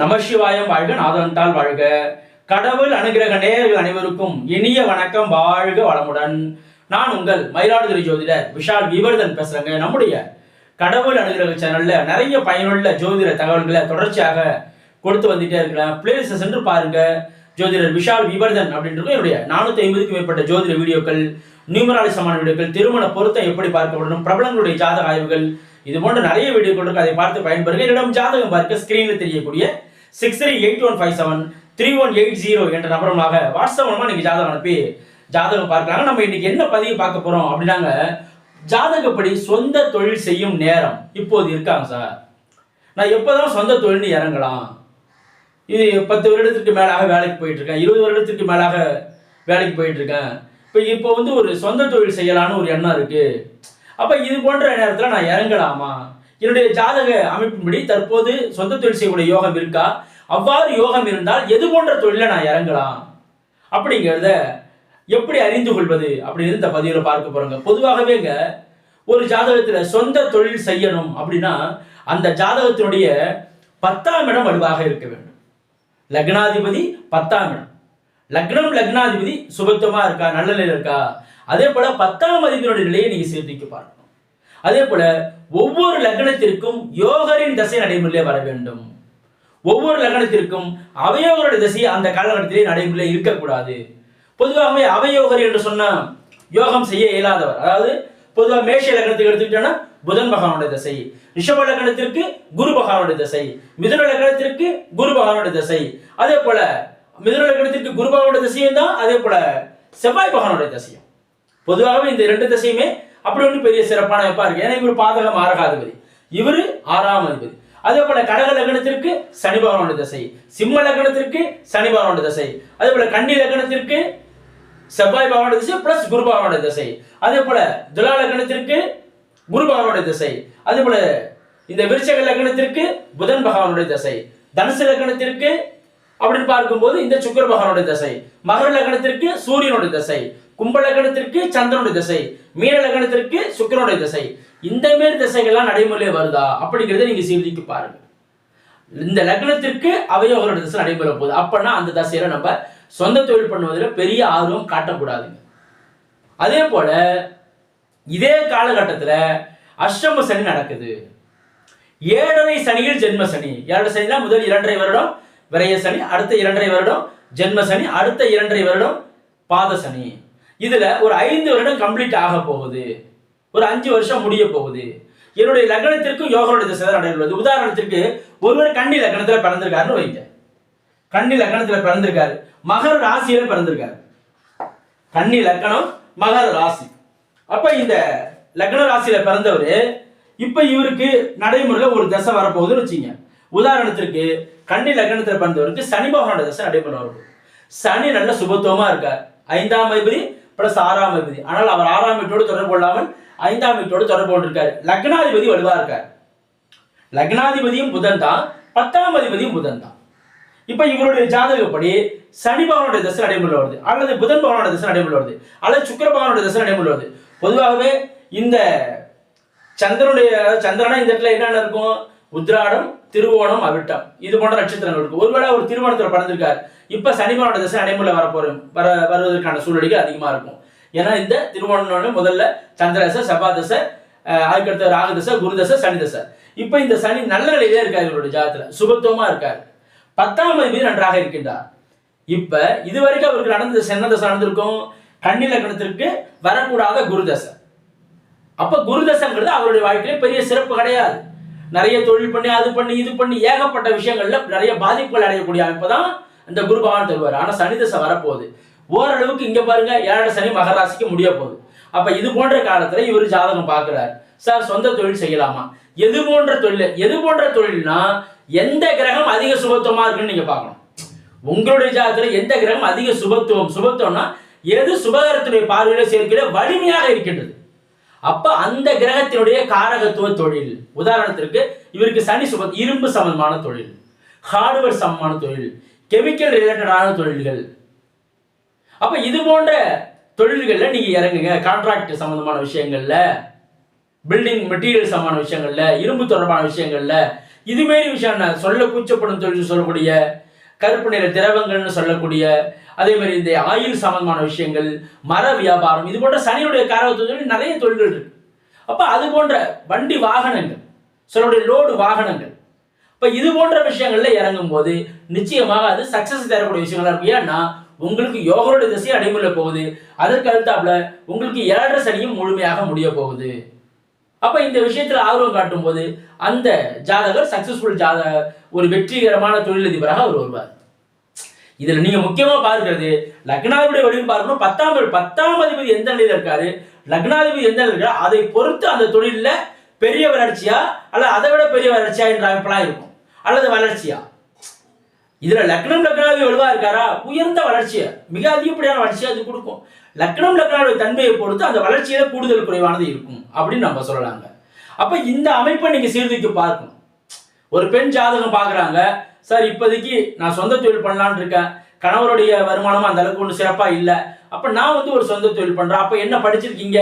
நமசிவாயம் வாழ்க நாதவந்தால் வாழ்க. கடவுள் அனுகிரக நேயர்கள் அனைவருக்கும் இனிய வணக்கம் வாழ்க வளமுடன். நான் உங்கள் மயிலாடுதுறை ஜோதிடர் விஷால் விவர்தன் பேசுறேங்க. நம்முடைய கடவுள் அனுகிரக சேனல்ல நிறைய பயனுள்ள ஜோதிட தகவல்களை தொடர்ச்சியாக கொடுத்து வந்துட்டே இருக்கிறேன். பிளேலிஸ்ட் சென்று பாருங்க. ஜோதிடர் விஷால் விவர்தன் அப்படின்றது என்னுடைய நானூத்தி ஐம்பதுக்கும் மேற்பட்ட ஜோதிட வீடியோக்கள் நியூமராலி சமான வீடியோக்கள் திருமண பொருத்தம் எப்படி பார்க்கப்படணும் பிரபலங்களுடைய ஜாதக ஆய்வுகள் இது போன்ற நிறைய வீடியோக்கள் இருக்கு. அதை பார்த்து பயன்பெறுங்க. என்னிடம் ஜாதகம் பார்க்க ஸ்கிரீனில் தெரியக்கூடிய six three eight one five seven three one eight zero என்ற நபரமாக வாட்ஸ்அப் மூலமாக நீங்கள் ஜாதகம் அனுப்பி ஜாதகம் பார்க்கலாங்க நம்ம இன்னைக்கு என்ன பதிவு பார்க்க போகிறோம் அப்படின்னாங்க. ஜாதகப்படி சொந்த தொழில் செய்யும் நேரம் இப்போது இருக்காங்க சார். நான் எப்போதான் சொந்த தொழில்னு இறங்கலாம். இது பத்து வருடத்திற்கு மேலாக வேலைக்கு போயிட்டுருக்கேன். இருபது வருடத்திற்கு மேலாக வேலைக்கு போயிட்டுருக்கேன். இப்போ இப்போ வந்து ஒரு சொந்த தொழில் செய்யலான்னு ஒரு எண்ணம் இருக்குது அப்போ இது போன்ற நேரத்தில் நான் இறங்கலாமா? என்னுடைய ஜாதக அமைப்பின்படி தற்போது சொந்த தொழில் செய்யக்கூடிய யோகம் இருக்கா? அவ்வாறு யோகம் இருந்தால் எது போன்ற தொழிலை நான் இறங்கலாம்? அப்படிங்கிறத எப்படி அறிந்து கொள்வது? அப்படின்னு இந்த பதிவில் பார்க்க போறோங்க. பொதுவாகவேங்க ஒரு ஜாதகத்துல சொந்த தொழில் செய்யணும் அப்படின்னா அந்த ஜாதகத்தினுடைய பத்தாம் இடம் வலுவாக இருக்க வேண்டும். லக்னாதிபதி பத்தாம் இடம். லக்னம் லக்னாதிபதி சுபத்துவமா இருக்கா? நல்ல நிலை இருக்கா? அதே போல பத்தாம் அதிபதியுடைய நிலையை நீங்க சீர்திக்க பாருங்க. அதே போல ஒவ்வொரு லக்னத்திற்கும் யோகரின் தசை நடைமுறையிலே வர வேண்டும். ஒவ்வொரு லக்னத்திற்கும் அவயோகருடைய திசை அந்த காலகட்டத்திலே நடைமுறையில் இருக்கக்கூடாது. பொதுவாகவே அவயோகர் என்று சொன்னால் யோகம் செய்ய இயலாதவர். அதாவது பொதுவாக மேஷ லக்னத்துக்கு எடுத்துக்கிட்டோம்னா புதன் பகவானுடைய திசை ரிஷப லக்னத்திற்கு குரு பகவானுடைய திசை மிதுன லக்னத்திற்கு குரு பகவானுடைய திசை. அதே போல மிதுன லக்னத்திற்கு குரு பகவானுடைய திசையும் தான் அதே போல செவ்வாய் பகவானுடைய திசையும். பொதுவாகவே இந்த ரெண்டு திசையுமே அப்படி ஒன்றும் பெரிய சிறப்பான வைப்பா இருக்கு. ஏன்னா இவர் பாதக மாரகாதிபதி இவர் ஆறாம் அதிபதி. அதே போல கடக லக்னத்திற்கு சனி பகவானோட திசை. சிம்ம லக்னத்திற்கு சனி பகவானோட தசை. அதே போல கன்னி லக்னத்திற்கு செவ்வாய் பகவானோட திசை பிளஸ் குரு பகவானோட திசை. அதே போல துலா லக்னத்திற்கு குரு பகவானோட திசை. அதே போல இந்த விருச்சக லக்னத்திற்கு புதன் பகவானுடைய தசை. தனுசு லக்னத்திற்கு அப்படின்னு பார்க்கும்போது இந்த சுக்கிர பகவானுடைய தசை. மகர லக்னத்திற்கு சூரியனுடைய தசை. கும்ப லக்னத்திற்கு சந்திரனுடைய திசை மீன லக்னத்திற்கு சுக்கிரனுடைய திசை. இந்த மாரி திசைகள்லாம் நடைமுறையில் வருதா? அப்படிங்கிறத நீங்க சீர்திக்கு பாருங்க. இந்த லக்னத்திற்கு அவயோகரோட திசை நடைபெற போகுது. அப்பனா அந்த தசையில நம்ம சொந்த தொழில் பண்ணுவதில் பெரிய ஆர்வம் காட்டக்கூடாதுங்க. அதே போல இதே காலகட்டத்தில் அஷ்டம சனி நடக்குது. ஏழரை சனியில் ஜென்ம சனி. ஏழரை சனினா முதல் இரண்டரை வருடம் விரைய சனி அடுத்த இரண்டரை வருடம் ஜென்ம சனி அடுத்த இரண்டரை வருடம் பாத சனி. இதுல ஒரு ஐந்து வருடம் கம்ப்ளீட் ஆக போகுது. ஒரு அஞ்சு வருஷம் முடிய போகுது. என்னுடைய லக்னத்திற்கும் யோகனுடைய திசை நடைபெறுவது உதாரணத்திற்கு ஒருவர் கன்னி லக்னத்துல பிறந்திருக்காருன்னு வைங்க. கன்னி லக்னத்துல பிறந்திருக்காரு. மகர ராசியில பிறந்திருக்காரு. கன்னி லக்னம் மகர ராசி. அப்ப இந்த லக்ன ராசியில பிறந்தவர் இப்ப இவருக்கு நடைமுறையில ஒரு தசை வரப்போகுதுன்னு வச்சுங்க. உதாரணத்திற்கு கன்னி லக்னத்துல பிறந்தவருக்கு சனி பகவானோட தசை நடைமுறை வரப்போகுது சனி நல்ல சுபத்துவமா இருக்கார். ஐந்தாம் அதிபதி பிளஸ் ஆறாம் அதிபதி. ஆனால் அவர் ஆறாம் வீட்டோடு தொடர்பு கொள்ளாமல் ஐந்தாம் வீட்டோடு தொடர்பு கொண்டிருக்காரு. லக்னாதிபதி வலுவா இருக்கார். லக்னாதிபதியும் புதன் தான் பத்தாம் அதிபதியும் புதன் தான். இப்ப இவருடைய ஜாதகப்படி சனி பகவானுடைய தசை நடைமுறை வருது. அல்லது புதன் பகவானுடைய தசை நடைமுறை வருது. அல்லது சுக்கர பகவானுடைய தசை நடைமுறை வருது. பொதுவாகவே இந்த சந்திரனுடைய சந்திரனா இந்த இடத்துல என்னென்ன இருக்கும்? உத்ராடம் திருவோணம் அவிட்டம். இது போன்ற நட்சத்திரங்கள் இருக்கு. ஒருவேளை ஒரு திருமணத்தில் பிறந்திருக்கார். இப்ப சனி திசை தசை நடைமுறை வரப்போற வர வருவதற்கான சூழ்நிலைகள் அதிகமா இருக்கும். ஏன்னா இந்த திருவோணம் முதல்ல சந்திரதசை செவ்வாய் தசை அஹ் ராகு தசை குரு தசை சனி தசை. இப்ப இந்த சனி நல்ல நிலையிலே இருக்காரு இவருடைய ஜாதத்துல சுபத்துவமா இருக்காரு. பத்தாம் அதிபதி நன்றாக இருக்கின்றார். இப்ப இதுவரைக்கும் அவருக்கு நடந்த என்ன தசை நடந்திருக்கும்? கண்ணிலக்கணத்திற்கு வரக்கூடாத குருதசை அப்ப குருதசங்கிறது அவருடைய வாழ்க்கையில பெரிய சிறப்பு கிடையாது. நிறைய தொழில் பண்ணி அது பண்ணி இது பண்ணி ஏகப்பட்ட விஷயங்கள்ல நிறைய பாதிப்புகள் அடையக்கூடிய அமைப்பு தான் இந்த குரு பகவான் தருவார். ஆனா சனி திசை வரப்போகுது. ஓரளவுக்கு இங்க பாருங்க ஏழரை சனி மகராசிக்கு முடிய போகுது. அப்ப இது போன்ற காலத்துல இவர் ஜாதகம் பார்க்கிறார் சார் சொந்த தொழில் செய்யலாமா? எது போன்ற தொழில் எது போன்ற தொழில்னா எந்த கிரகம் அதிக சுபத்துவமா இருக்குன்னு நீங்க பார்க்கணும். உங்களுடைய ஜாதகத்துல எந்த கிரகம் அதிக சுபத்துவம் சுபத்துவம்னா எது சுபகரத்துடைய பார்வையில சேர்க்கையில வலிமையாக இருக்கின்றது. அப்ப அந்த கிரகத்தினுடைய காரகத்துவ தொழில். உதாரணத்திற்கு இவருக்கு சனி சுப இரும்பு சம்பந்தமான தொழில். ஹார்ட்வேர் சம்பந்தமான தொழில். கெமிக்கல் ரிலேட்டடான தொழில்கள். அப்ப இது போன்ற தொழில்கள்ல நீங்க இறங்குங்க. கான்ட்ராக்ட் சம்பந்தமான விஷயங்கள்ல பில்டிங் மெட்டீரியல் சம்பந்தமான விஷயங்கள்ல இரும்பு தொடர்பான விஷயங்கள்ல. இதுமாரி விஷயம் சொல்ல கூச்சப்படும் தொழில் சொல்லக்கூடிய கருப்பு நிற திரவங்கள்னு சொல்லக்கூடிய அதே மாதிரி இந்த ஆயில் சம்பந்தமான விஷயங்கள் மர வியாபாரம் இது போன்ற சனியுடைய காரகத்துவத்தில் நிறைய தொழில்கள் இருக்கு. அப்போ அது போன்ற வண்டி வாகனங்கள் சொல்லக்கூடிய லோடு வாகனங்கள் இப்போ இது போன்ற விஷயங்கள்ல இறங்கும் போது நிச்சயமாக அது சக்சஸ் தரக்கூடிய விஷயங்களா இருக்கும். ஏன்னா உங்களுக்கு யோகருடைய திசை அடைமுறை போகுது. அதற்கு அடுத்தாப்புல உங்களுக்கு ஏழரை சனியும் முழுமையாக முடிய போகுது. அப்போ இந்த விஷயத்தில் ஆர்வம் காட்டும் போது அந்த ஜாதகர் சக்சஸ்ஃபுல் ஜாத ஒரு வெற்றிகரமான தொழிலதிபராக அவர் வருவார். இதில் நீங்கள் முக்கியமாக பார்க்கறது லக்னாதிபதி வடிவம் பார்க்கணும். பத்தாம் பத்தாம் அதிபதி எந்த நிலையில் இருக்காரு? லக்னாதிபதி எந்த நிலையில் இருக்காரு? அதை பொறுத்து அந்த தொழிலில் பெரிய வளர்ச்சியா அல்ல அதை விட பெரிய வளர்ச்சியா என்ற அமைப்பெல்லாம் இருக்கும். அல்லது வளர்ச்சியா? இதுல லக்னம் லக்னாதிபதி வலுவா இருக்காரா? உயர்ந்த வளர்ச்சியை மிக அதிகப்படியான வளர்ச்சியை அது கொடுக்கும். லக்னம் லக்னாவுடைய தன்மையை பொறுத்து அந்த வளர்ச்சியில கூடுதல் குறைவானது இருக்கும் அப்படின்னு நம்ம சொல்லலாங்க. அப்ப இந்த அமைப்பை நீங்க சீர்தூக்கி பார்க்கணும். ஒரு பெண் ஜாதகம் பார்க்குறாங்க. சார் இப்போதைக்கு நான் சொந்த தொழில் பண்ணலான்னு இருக்கேன். கணவருடைய வருமானமும் அந்த அளவுக்கு ஒன்றும் சிறப்பாக இல்லை. அப்போ நான் வந்து ஒரு சொந்த தொழில் பண்ணுறேன் அப்போ என்ன படிச்சிருக்கீங்க?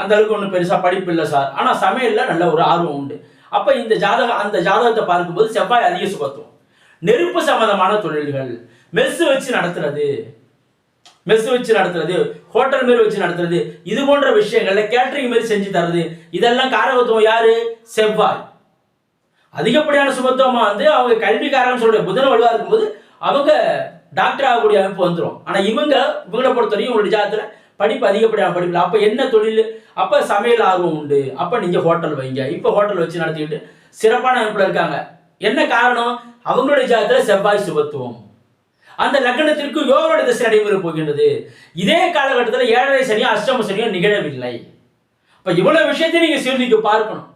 அந்த அளவுக்கு ஒன்றும் பெருசாக படிப்பு இல்லை சார். ஆனால் சமையலில் நல்ல ஒரு ஆர்வம் உண்டு. அப்போ இந்த ஜாதகம் அந்த ஜாதகத்தை பார்க்கும்போது செவ்வாய் அதிக சுபத்துவம். நெருப்பு சம்பந்தமான தொழில்கள். மெஸ் வச்சு நடத்துறது. மெஸ் வச்சு நடத்துறது ஹோட்டல் மாரி வச்சு நடத்துறது இது போன்ற விஷயங்கள்ல கேட்டரிங் மாரி செஞ்சு தர்றது இதெல்லாம் காரகத்துவம் யாரு? செவ்வாய். அதிகப்படியான சுபத்துவமா வந்து அவங்க கல்விக்காரன்னு சொல்ற புதன் வலுவா இருக்கும்போது அவங்க டாக்டர் ஆகக்கூடிய அமைப்பு வந்துடும் ஆனா இவங்க இவங்களை பொறுத்தவரையும் உங்களுடைய ஜாதத்துல படிப்பு அதிகப்படியான படிப்பு அப்ப என்ன தொழில்? அப்ப சமையல் ஆர்வம் உண்டு. அப்ப நீங்க ஹோட்டல் வைங்க. இப்ப ஹோட்டல் வச்சு நடத்திக்கிட்டு சிறப்பான அமைப்புல இருக்காங்க. என்ன காரணம்? அவங்களுடைய ஜாதகத்தில் செவ்வாய் சுபத்துவம். அந்த லக்னத்திற்கு யோகோட திசை நடைபெற போகின்றது. இதே காலகட்டத்தில் ஏழரை சனியும் அஷ்டம சனியும் நிகழவில்லை. இப்போ இவ்வளவு விஷயத்தையும் நீங்க சீர்திக்கு பார்க்கணும்.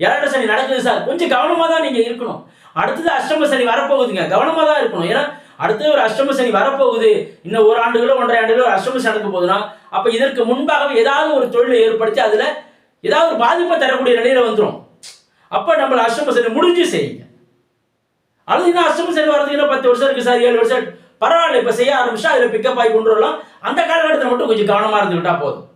ஏழரை சனி நடக்குது சார். கொஞ்சம் கவனமாக தான் நீங்க இருக்கணும். அடுத்தது அஷ்டம சனி வரப்போகுதுங்க. கவனமாக தான் இருக்கணும். ஏன்னா அடுத்தது ஒரு அஷ்டம சனி வரப்போகுது. இன்னும் ஒரு ஆண்டுகளோ ஒன்றரை ஆண்டுகளோ ஒரு அஷ்டம சனி நடக்க போகுதுன்னா அப்போ இதற்கு முன்பாகவே ஏதாவது ஒரு தொழிலை ஏற்படுத்தி அதில் ஏதாவது ஒரு பாதிப்பை தரக்கூடிய நிலையில் வந்துடும் அப்போ நம்மளை அஷ்டம சனி முடிஞ்சு செய்யுங்க. அல்லது இன்னும் அஷ்டம சனி வரதுக்கு இன்னும் பத்து வருஷம் இருக்கு சார் ஏழு வருஷம். பரவாயில்ல இப்ப செய்ய ஆரம்பிச்சா அதுல பிக்கப் ஆகி கொண்டு வரலாம். அந்த காலகட்டத்தில் மட்டும் கொஞ்சம் கவனமா இருந்துக்கிட்டா போதும்.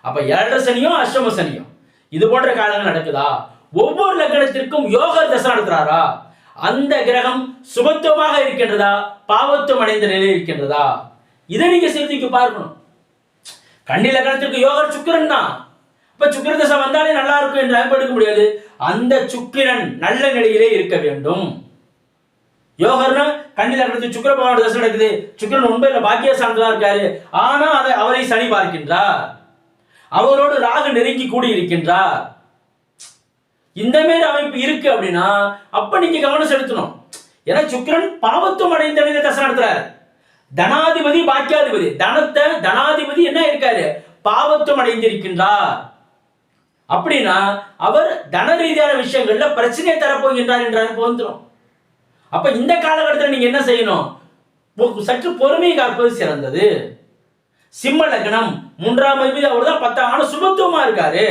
அப்ப ஏழரை சனியும் அஷ்டம சனியும். இது போன்ற காலங்கள் நடக்குதா? ஒவ்வொரு லக்னத்திற்கும் யோக தசை நடத்துறாரா? அந்த கிரகம் சுபத்துவமாக இருக்கின்றதா? பாவத்துவம் அடைந்த நிலையில் இருக்கின்றதா? இதை நீங்க சிந்திக்கு பார்க்கணும். கண்டி லக்னத்திற்கு யோகர் சுக்கிரன் தான். இப்ப சுக்கிர தசை வந்தாலே நல்லா இருக்கும் என்று அமைப்பு முடியாது. அந்த சுக்கிரன் நல்ல நிலையிலே இருக்க வேண்டும். யோகர்னா கண்ணில் அடுத்து சுக்கர பகவானோட தசை நடக்குது. சுக்கிரன் உண்மையில பாக்கிய சார்ந்ததா இருக்காரு. ஆனா அதை அவரை சனி பார்க்கின்றார். அவரோடு ராகு நெருங்கி கூடி இருக்கின்றார் இந்த மாதிரி அமைப்பு இருக்கு அப்படின்னா அப்ப நீங்க கவனம் செலுத்தணும். ஏன்னா சுக்கரன் பாவத்துவம் அடைந்த நிலையில தசை நடத்துறாரு. தனாதிபதி பாக்கியாதிபதி. தனத்தை தனாதிபதி என்ன இருக்காரு? பாவத்துவம் அடைந்திருக்கின்றார். அப்படின்னா அவர் தன ரீதியான விஷயங்கள்ல பிரச்சனையை தரப்போகின்றார் என்ற போந்துடும் அப்ப இந்த காலகட்டத்தில் நீங்க என்ன செய்யணும்? சற்று பொறுமையை காப்பது சிறந்தது. சிம்ம லக்னம் மூன்றாம் அதிபதி அவர் தான் பத்தாம் ஆனா சுபத்துவமா இருக்காரு.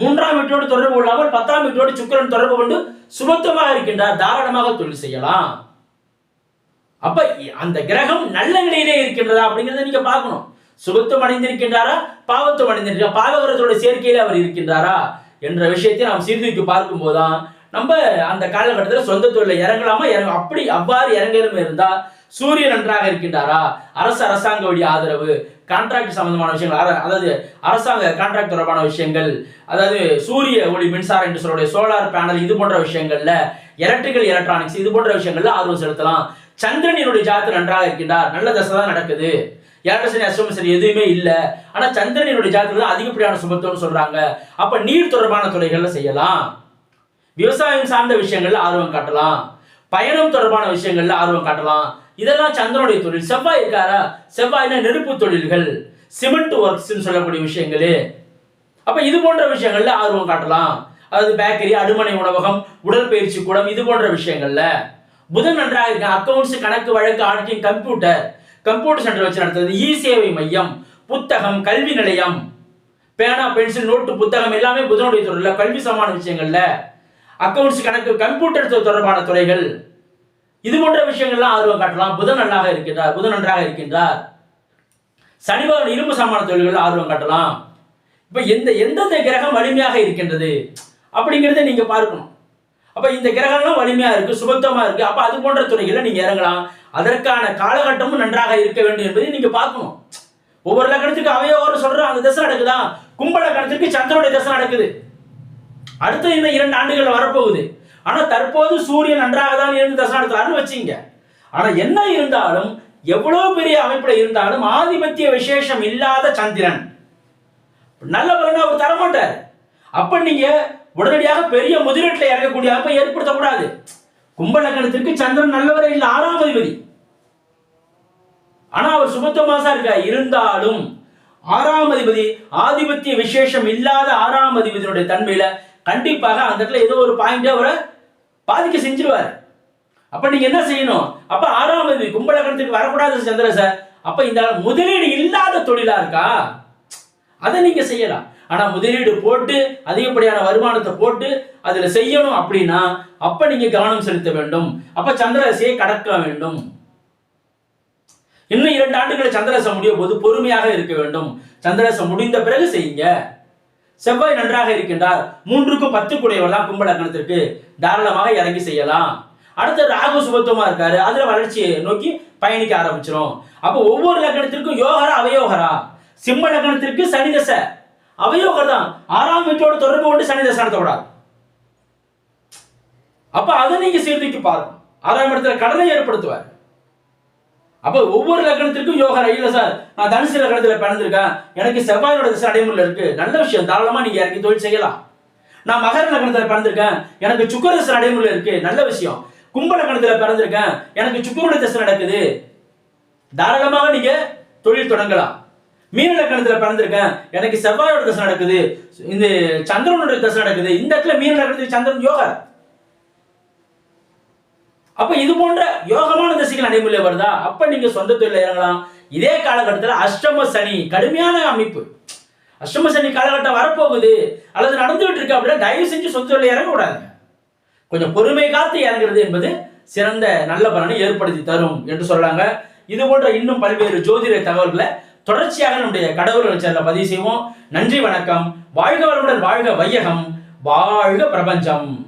மூன்றாம் வீட்டோடு தொடர்பு கொள்ளாமல் பத்தாம் வீட்டோடு சுக்கிரன் தொடர்பு கொண்டு சுபத்துவமாக இருக்கின்றார். தாராளமாக தொழில் செய்யலாம். அப்ப அந்த கிரகம் நல்ல நிலையிலே இருக்கின்றதா அப்படிங்கிறத நீங்க பார்க்கணும். சுபத்துவம் அடைந்திருக்கின்றாரா? பாவத்துவம் அடைந்திருக்கா பாவகரத்தோட சேர்க்கையில அவர் இருக்கின்றாரா? என்ற விஷயத்தை நாம் சீர்தூக்கி பார்க்கும் போதுதான் நம்ம அந்த காலகட்டத்தில் சொந்த தொழில இறங்கலாமா? இறங்க அப்படி அவ்வாறு இறங்கலும் இருந்தா சூரியன் நன்றாக இருக்கின்றாரா? அரசு அரசாங்க வழி ஆதரவு கான்ட்ராக்ட் சம்பந்தமான விஷயங்கள் அதாவது அரசாங்க கான்ட்ராக்ட் தொடர்பான விஷயங்கள் அதாவது சூரிய ஒளி மின்சாரம் என்று சொல்லக்கூடிய சோலார் பேனல் இது போன்ற விஷயங்கள்ல எலக்ட்ரிக்கல் எலக்ட்ரானிக்ஸ் இது போன்ற விஷயங்கள்ல ஆர்வம் செலுத்தலாம். சந்திரனினுடைய ஜாதகம் நன்றாக இருக்கின்றார். நல்ல தசை தான் நடக்குது. ஏழரை சனி அஷ்டம எதுவுமே இல்லை. ஆனா சந்திரனினுடைய ஜாதகம் தான் அதிகப்படியான சுமத்துவம்னு சொல்றாங்க. அப்ப நீர் தொடர்பான துறைகள்ல செய்யலாம். விவசாயம் சார்ந்த விஷயங்கள்ல ஆர்வம் காட்டலாம். பயணம் தொடர்பான விஷயங்கள்ல ஆர்வம் காட்டலாம். இதெல்லாம் சந்திரனுடைய தொழில். செவ்வாய் இருக்காரா? செவ்வாய்னா நெருப்பு தொழில்கள் சிமெண்ட் ஒர்க்ஸ்னு சொல்லக்கூடிய விஷயங்களே. அப்ப இது போன்ற விஷயங்கள்ல ஆர்வம் காட்டலாம். அதாவது பேக்கரி அடுமனை உணவகம் உடற்பயிற்சி கூடம் இது போன்ற விஷயங்கள்ல. புதன் நன்றாக இருக்கு அக்கௌண்ட்ஸ் கணக்கு வழக்கு ஆடிட்டிங் கம்ப்யூட்டர் கம்ப்யூட்டர் சென்டர் வச்சு நடத்துறது. இ சேவை மையம் புத்தகம் கல்வி நிலையம். பேனா பென்சில் நோட்டு புத்தகம் எல்லாமே புதனுடைய தொழில கல்வி சமான விஷயங்கள்ல. அக்கவுண்ட்ஸ் கணக்கு கம்ப்யூட்டர் தொடர்பான துறைகள். இது போன்ற விஷயங்கள்லாம் ஆர்வம் காட்டலாம். புதன் நன்றாக இருக்கின்றார். புதன் நன்றாக இருக்கின்றார். சனிபவன் இரும்பு சமான தொழில்கள் ஆர்வம் காட்டலாம். இப்ப எந்த எந்தெந்த கிரகம் வலிமையாக இருக்கின்றது அப்படிங்கிறத நீங்க பார்க்கணும். அப்ப இந்த கிரகம்லாம் வலிமையா இருக்கு சுபத்துவமா இருக்கு. அப்ப அது போன்ற துறைகளை நீங்க இறங்கலாம். அதற்கான காலகட்டமும் நன்றாக இருக்க வேண்டும் என்பதை நீங்க பார்க்கணும். ஒவ்வொரு லக்கணத்துக்கு அவையோர் சொல்றோம் அந்த தசை நடக்குதா? கும்ப லக்கணத்திற்கு சந்திரனுடைய தசை நடக்குது. அடுத்த இன்னும் இரண்டு ஆண்டுகள் வரப்போகுது. ஆனா தற்போது சூரியன் நன்றாக தான் இருந்து தசை வச்சிங்க. ஆனால் என்ன இருந்தாலும் எவ்வளோ பெரிய அமைப்பில் இருந்தாலும் ஆதிபத்திய விசேஷம் இல்லாத சந்திரன். நல்ல பலனை அவர் தரமாட்டார். அப்போ நீங்கள் நீங்க உடனடியாக பெரிய முதலீட்டில் இறங்கக்கூடிய அமைப்பை ஏற்படுத்தக்கூடாது. கும்ப லக்னத்திற்கு சந்திரன் நல்லவரே இல்லை ஆறாம் அதிபதி. ஆனா அவர் சுபத்துவமாசா இருக்கா இருந்தாலும் ஆறாம் அதிபதி ஆதிபத்திய விசேஷம் இல்லாத ஆறாம் அதிபதியினுடைய தன்மையில கண்டிப்பாக அந்த இடத்துல ஏதோ ஒரு பாயிண்டே அவரை பாதிக்க செஞ்சிருவார். அப்ப நீங்க என்ன செய்யணும்? அப்ப ஆறாம் தேதி கும்பலகணத்துக்கு வரக்கூடாது சந்திர சார் அப்ப இந்த முதலீடு இல்லாத தொழிலா இருக்கா? அதை நீங்க செய்யலாம். ஆனா முதலீடு போட்டு அதிகப்படியான வருமானத்தை போட்டு அதுல செய்யணும் அப்படின்னா அப்ப நீங்க கவனம் செலுத்த வேண்டும். அப்ப சந்திரராசியை கடக்க வேண்டும். இன்னும் இரண்டு ஆண்டுகளை சந்திரசம் முடிய போது பொறுமையாக இருக்க வேண்டும். சந்திரரசம் முடிந்த பிறகு செய்யுங்க. செவ்வாய் நன்றாக இருக்கின்றார். மூன்றுக்கும் பத்து கூடையவர் தான் கும்பலக்கணத்திற்கு தாராளமாக இறங்கி செய்யலாம். அடுத்து ராகு சுபத்துவமா இருக்காரு. அதுல வளர்ச்சியை நோக்கி பயணிக்க ஆரம்பிச்சிடும் அப்போ ஒவ்வொரு லக்கணத்திற்கும் யோகரா அவயோகரா? சிம்ம லக்கணத்திற்கு சனி தசை. அவயோகர் தான். ஆறாம் வீட்டோட தொடர்பு கொண்டு சனி தசை நடத்தக்கூடாது அப்ப அதை நீங்க சீர்தூக்கி பாருங்க. ஆறாம் இடத்துல கடனை ஏற்படுத்துவார். அப்ப ஒவ்வொரு லக்கணத்திற்கும் யோகா இல்ல சார். நான் தனுசு லக்கணத்துல பிறந்திருக்கேன். எனக்கு செவ்வாயோட திசை நடைமுறையில் இருக்கு. நல்ல விஷயம். தாராளமா நீங்க இறங்கி தொழில் செய்யலாம். நான் மகர லக்கணத்துல பிறந்திருக்கேன். எனக்கு சுக்கர திசை நடைமுறையில் இருக்கு. நல்ல விஷயம். கும்ப லக்கணத்துல பிறந்திருக்கேன். எனக்கு சுக்கரனுடைய திசை நடக்குது. தாராளமாக நீங்க தொழில் தொடங்கலாம். மீன லக்கணத்துல பிறந்திருக்கேன். எனக்கு செவ்வாயோட திசை நடக்குது. இந்த சந்திரனுடைய திசை நடக்குது. இந்த இடத்துல மீன லக்கணத்துக்கு சந்திரன் யோகா. அப்ப இது போன்ற யோகமான திசைகள் நடைமுறையில் வருதா? அப்ப நீங்க சொந்த தொழில இறங்கலாம். இதே காலகட்டத்தில் அஷ்டம சனி கடுமையான அமைப்பு. அஷ்டம சனி காலகட்டம் வரப்போகுது. அல்லது நடந்துகிட்டு இருக்கு அப்படின்னா தயவு செஞ்சு சொந்த தொழில இறங்க கூடாது கொஞ்சம் பொறுமை காத்து இறங்குறது என்பது சிறந்த நல்ல பலனை ஏற்படுத்தி தரும் என்று சொல்றாங்க. இது போன்ற இன்னும் பல்வேறு ஜோதிட தகவல்களை தொடர்ச்சியாக நம்முடைய கடவுள் சேனல பதிவு செய்வோம். நன்றி வணக்கம். வாழ்க வளமுடன் வாழ்க வையகம். வாழ்க பிரபஞ்சம்.